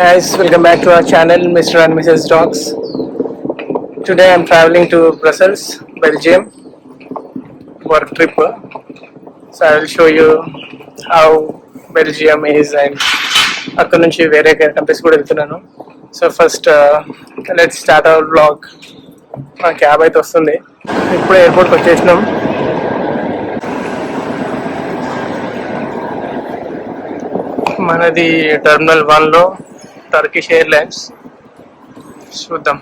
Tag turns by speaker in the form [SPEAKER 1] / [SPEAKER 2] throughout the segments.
[SPEAKER 1] guys, welcome back to our channel, Mr. and Mrs. Dogs. Today I'm traveling to Brussels, Belgium, for a trip. So I will show you how Belgium is and అక్కడ నుంచి వేరే countries కూడా వెళ్తున్నాను so first let start our blog మా cab అయితే వస్తుంది ఇప్పుడు ఎయిర్పోర్ట్కి వచ్చేసినాం మనది టెర్మినల్ వన్లో టర్కిష్ ఎయిర్లైన్స్ చూద్దాం.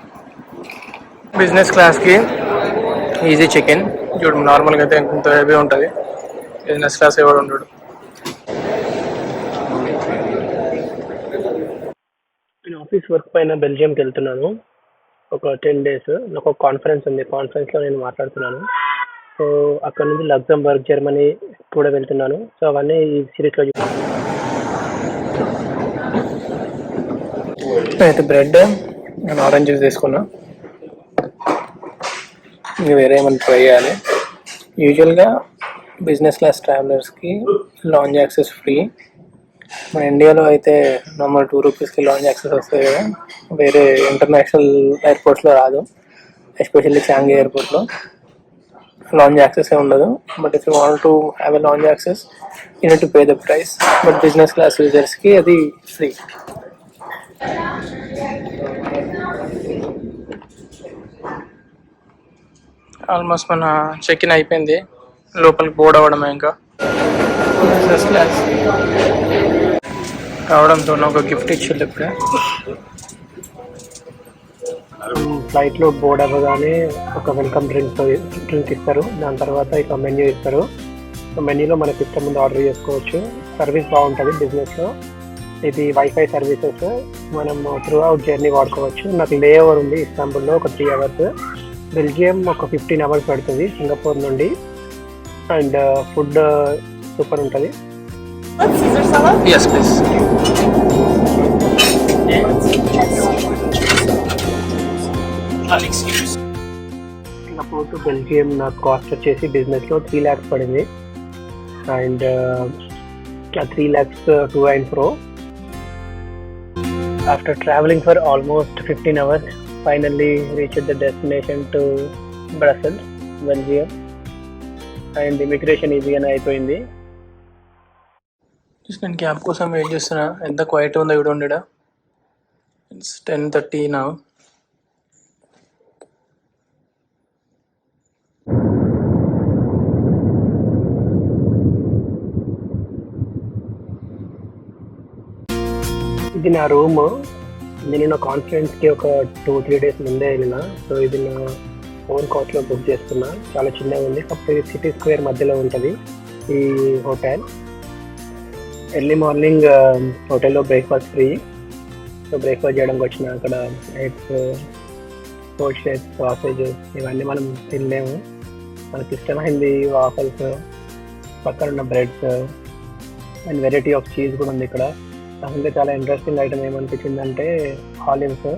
[SPEAKER 1] బిజినెస్ క్లాస్కి ఈజీ చికెన్ చూడు నార్మల్గా అయితే ఇంత హెవీ ఉంటుంది. బిజినెస్ క్లాస్ ఎవడు ఉండడు. నేను ఆఫీస్ వర్క్ పైన బెల్జియంకి వెళ్తున్నాను. ఒక టెన్ డేస్ నాకు ఒక కాన్ఫరెన్స్ ఉంది. కాన్ఫరెన్స్లో నేను మాట్లాడుతున్నాను. సో అక్కడ నుంచి లగ్జంబర్గ్ జర్మనీ కూడా వెళ్తున్నాను. సో అవన్నీ ఈ సిరీస్లో అయితే బ్రెడ్. నేను ఆరెంజ్ జ్యూస్ తీసుకున్నా. ఇంక వేరే ఏమైనా ట్రై చేయాలి. యూజువల్గా బిజినెస్ క్లాస్ ట్రావెలర్స్కి లాంజ్ యాక్సెస్ ఫ్రీ మన ఇండియాలో అయితే నార్మల్ టూ రూపీస్కి లాంజ్ యాక్సెస్ వస్తాయి కదా. వేరే ఇంటర్నేషనల్ ఎయిర్పోర్ట్స్లో రాదు. ఎస్పెషల్లీ చాంగి ఎయిర్పోర్ట్లో లాంజ్ యాక్సెస్ ఉండదు. But if you want to have a lounge access you to pay the price but business class యూజర్స్కి అది ఫ్రీ ఆల్మోస్ట్ మన చెక్ ఇన్ అయిపోయింది. లోపలికి బోర్డ్ అవ్వడమే ఇంకా. ఫస్ట్ క్లాస్ రావడంతో ఒక గిఫ్ట్ ఇచ్చింది ఇప్పుడే. ఫ్లైట్లో బోర్డ్ అవ్వగానే ఒక వెల్కమ్ డ్రింక్ డ్రింక్ ఇస్తారు. దాని తర్వాత ఇక మెన్యూ ఇస్తారు. మెన్యూలో మనకి ఇష్టం ముందు ఆర్డర్ చేసుకోవచ్చు. సర్వీస్ బాగుంటుంది బిజినెస్లో ఇది వైఫై సర్వీసెస్ మనం త్రూ అవుట్ జర్నీ వాడుకోవచ్చు. నాకు లే ఓవర్ ఉంది ఇస్తాంబుల్లో ఒక త్రీ అవర్స్ బెల్జియం ఒక ఫిఫ్టీన్ అవర్స్ పడుతుంది సింగపూర్ నుండి. అండ్ ఫుడ్ సూపర్ ఉంటుంది. సింగపూర్ టు బెల్జియం నాకు కాస్ట్ వచ్చేసి బిజినెస్లో త్రీ ల్యాక్స్ పడింది. అండ్ ఆ three lakhs to and fro after travelling for almost fifteen hours finally reach the destination to Brussels Belgium and immigration ఈజీగానే అయిపోయింది. నేను క్యాబ్ కోసం వెయిట్ చేస్తున్నా. ఎంత క్వైట్ ఉందో ఇక్కడ ఉండడా. ఇట్స్ టెన్ థర్టీ నా ఇది నా రూమ్ నేను నా కాన్ఫరెన్స్కి ఒక టూ త్రీ డేస్ ముందే వెళ్ళిన. సో ఇది నా ఓన్ కాస్ట్లో బుక్ చేస్తున్నా. చాలా చిన్నగా ఉంది. కాకపోతే సిటీ స్క్వేర్ మధ్యలో ఉంటుంది. ఈ హోటల్ ఎర్లీ మార్నింగ్ హోటల్లో బ్రేక్ఫాస్ట్ ఫ్రీ సో బ్రేక్ఫాస్ట్ చేయడానికి వచ్చిన అక్కడ ఎగ్స్ పోషెస్ సాసేజెస్ ఇవన్నీ మనం తినలేము. మనకి ఇష్టమైంది వాఫల్స్ పక్కన ఉన్న breads and variety of cheese కూడా ఉంది ఇక్కడ. ఇంకా చాలా interesting item ఏమనిపించిందంటే olives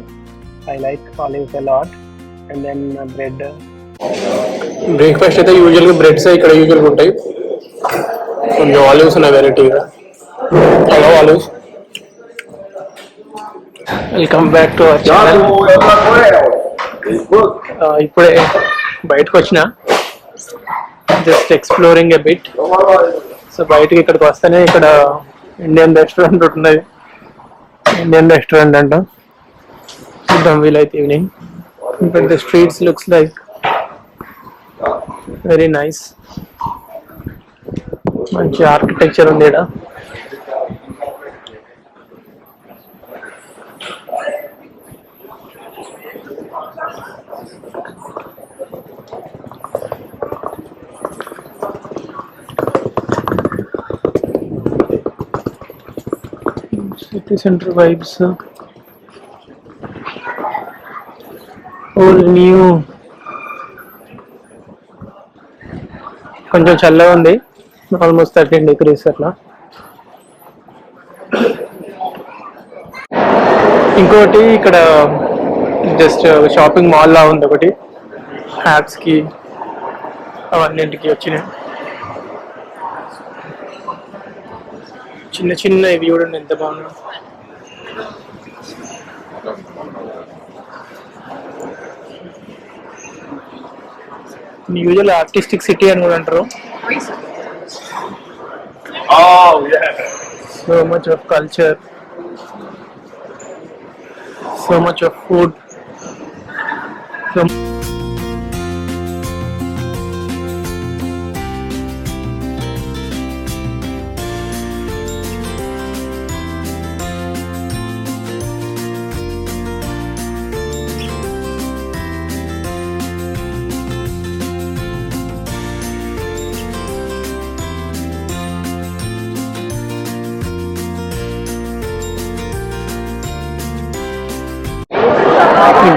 [SPEAKER 1] I like olives lot and then bread breakfast అయితే యూజువల్గా బ్రెడ్స్ ఇక్కడ యూజువల్గా ఉంటాయి. కొంచెం ఆలివ్స్ ఉన్నాయి వెరైటీగా hello olives welcome back to our channel ఇప్పుడే బయటకు వచ్చిన. Just exploring a bit so బయటకి ఇక్కడికి వస్తేనే ఇక్కడ ఇండియన్ రెస్టారెంట్ ఉంటుంది ఇండియన్ రెస్టారెంట్ అంట. చూద్దాం వీలైతే ఈవినింగ్. ఇక్కడ the streets looks like very nice. మంచి ఆర్కిటెక్చర్ ఉంది ఇక్కడ city centre vibes all new కొంచెం చల్లగా ఉంది. ఆల్మోస్ట్ థర్టీన్ డిగ్రీస్ అట్లా. ఇంకోటి ఇక్కడ జస్ట్ షాపింగ్ మాల్ లా ఉంది ఒకటి. హ్యాట్స్కి అవన్నింటికి వచ్చినాయి. చిన్న చిన్న ఇవి చూడండి ఎంత బాగున్నాయి. యూజువల్ ఆర్టిస్టిక్ సిటీ అని కూడా అంటారు.
[SPEAKER 2] Oh yeah.
[SPEAKER 1] So much of culture so much of food so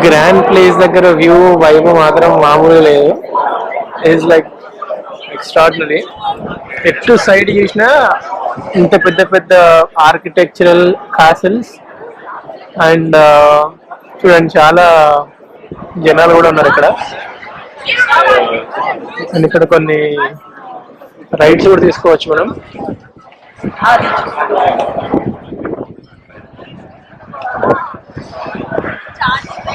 [SPEAKER 1] Grand Place దగ్గర వ్యూ వైబ్ మాత్రం మామూలు లేదు. ఇట్స్ లైక్ ఎక్స్ట్రాడినరీ ఎటు సైడ్ చూసినా ఇంత పెద్ద పెద్ద ఆర్కిటెక్చరల్ కాసిల్స్ అండ్ చూడండి చాలా జనాలు కూడా ఉన్నారు ఇక్కడ. అండ్ ఇక్కడ కొన్ని రైడ్స్ కూడా తీసుకోవచ్చు మనం.
[SPEAKER 3] The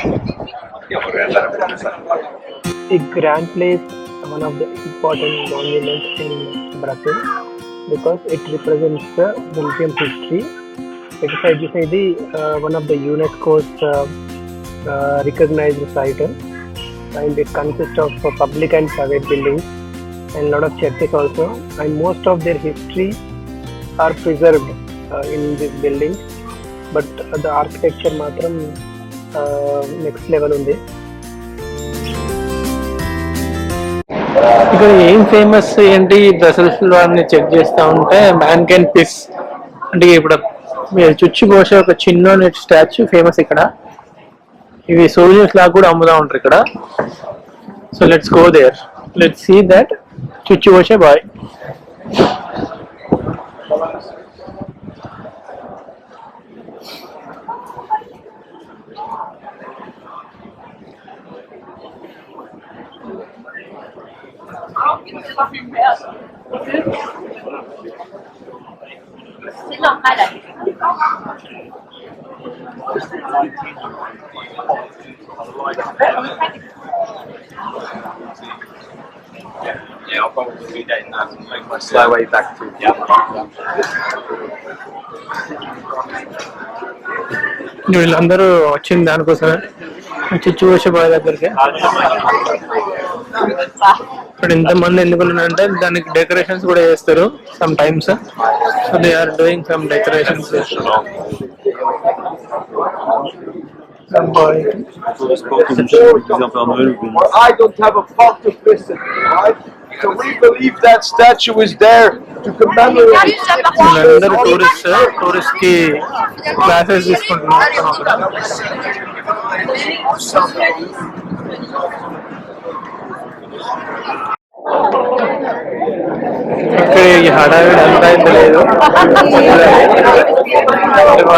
[SPEAKER 3] Grand Place is one of the important monuments in Brazil because it represents the Belgium history. It is uh, one of the UNESCO's uh, uh, recognized site and it consists of public and private buildings and a lot of churches also and most of their history are preserved uh, in this building but the architecture matram next level ఉంది.
[SPEAKER 1] ఇక్కడ ఏం famous ఏంటి? బ్రసల్స్లో అన్ని check చేస్తా ఉంటే man can పిస్ అంటే ఇప్పుడు మీరు చుచ్చి పోసే ఒక చిన్న స్టాచ్యూ ఫేమస్ ఇక్కడ. ఇవి సోల్జర్స్ లాగా కూడా అమ్ముతా ఉంటారు ఇక్కడ. So let's go there let's see that చుచ్చి పోసే బాయ్
[SPEAKER 4] Lỗi, hai lần.
[SPEAKER 2] Yeah, I'll probably be dating that and make my slow way back to yeah.
[SPEAKER 1] వీళ్ళందరూ వచ్చింది దానికోసమే చుచ్చి పోసే బాయ్ దగ్గరికి ఇక్కడ ఇంతమంది ఎందుకు ఉన్నారంటే దానికి డెకరేషన్స్ కూడా చేస్తారు sometimes so they are doing some decorations
[SPEAKER 5] I don't have a fault to listen, right? So we believe that statue is there to commemorate.
[SPEAKER 1] Tourist టూరిస్ట్కి classes తీసుకుంటున్నారు ఈ హడావిడి అంతా ఇంత లేదు. మా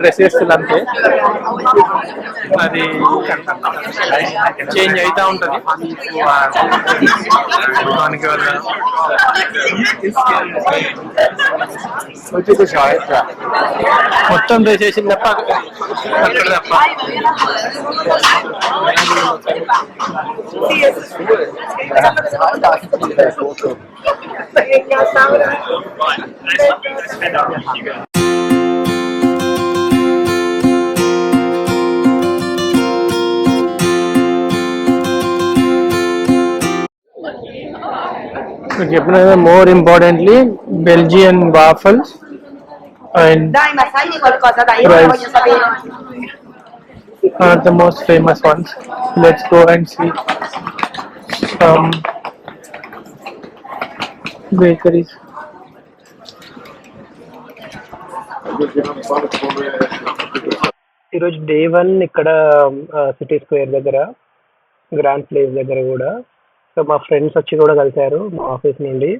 [SPEAKER 1] డ్రెస్ వేస్తుంది అంతే. అది చేంజ్ అవుతా ఉంటది. దానికి వల్ల మొత్తం డ్రెస్ తప్ప అక్కడ తప్ప. ఇక్కడ చెప్పిన
[SPEAKER 4] more importantly Belgian
[SPEAKER 1] waffles and most famous ones let's go and see bakeries
[SPEAKER 3] ఈరోజు డే వన్ ఇక్కడ సిటీ స్క్వేర్ దగ్గర గ్రాండ్ ప్లేస్ దగ్గర కూడా సో మా ఫ్రెండ్స్ వచ్చి కూడా కలిశారు మా ఆఫీస్ నుండి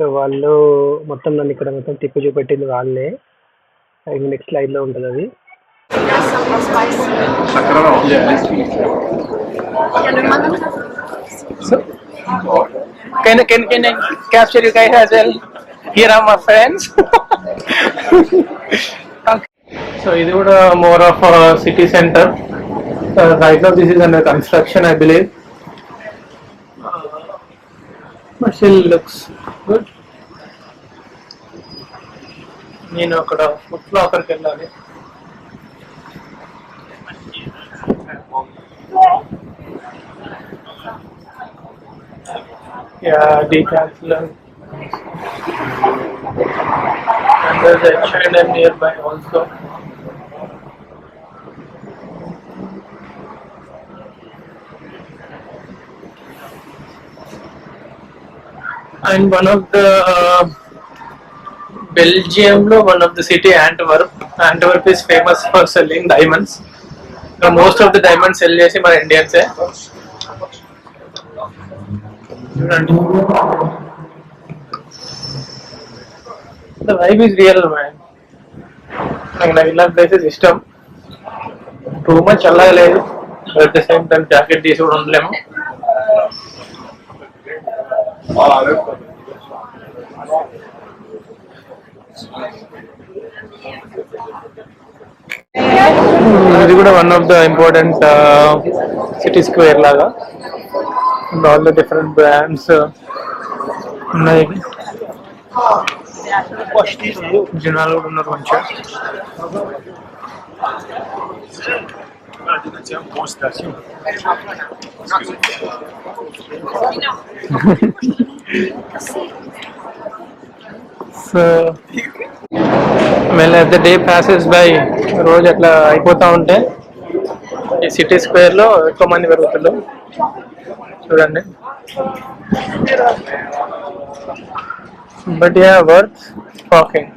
[SPEAKER 3] సో వాళ్ళు మొత్తం నన్ను ఇక్కడ మొత్తం తిప్పి చూపెట్టింది వాళ్ళే నెక్స్ట్ స్లైడ్లో ఉంటుంది అది
[SPEAKER 1] Can can can I capture you guys as well? Here are my friends. So ఇది కూడా more of a city center. Uh, right now this is under construction, still looks good నేను అక్కడ ఫుడ్ లాకర్కి వెళ్ళాలి Yeah, decathlon. And there's a H&M nearby also. And one of the uh, Belgium లో one of the city Antwerp. Antwerp is famous for selling diamonds. Uh, most of the diamonds sell చేసి మన ఇండియన్సే చూడండి the vibe is real man నాకు నాకు ఇలాంటి places ఇష్టం too much చల్లగా లేదు at the same time jacket తీసి కూడా ఉండలేము ఇది కూడా one of the important city square లాగా. ఆల్ ద డిఫరెంట్ బ్రాండ్స్ ఉన్నాయి. జనాలు కూడా ఉన్నారు మంచిగా. సో మెల్ ద డే ప్యాసెస్ బై రోజు అట్లా అయిపోతూ ఉంటే ఈ సిటీ స్క్వేర్లో ఎక్కువ మంది పెరుగుతున్నారు చూడండి. బట్ యా వర్త్ వాకింగ్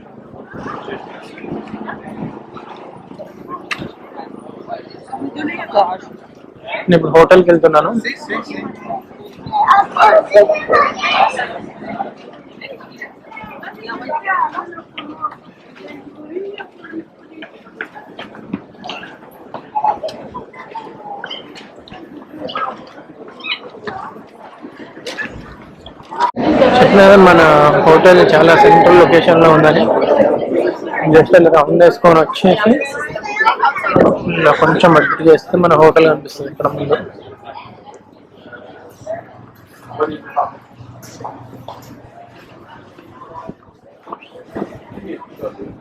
[SPEAKER 1] నేను ఇప్పుడు హోటల్కి వెళ్తున్నాను. చెప్పినారా మన హోటల్ చాలా సెంట్రల్ లొకేషన్లో ఉందని. జస్ట్ అలా రౌండ్ వేసుకొని వచ్చేసి ఇలా కొంచెం అడ్డు చేస్తే మన హోటల్ కనిపిస్తుంది ఇక్కడ ముందు Thank you.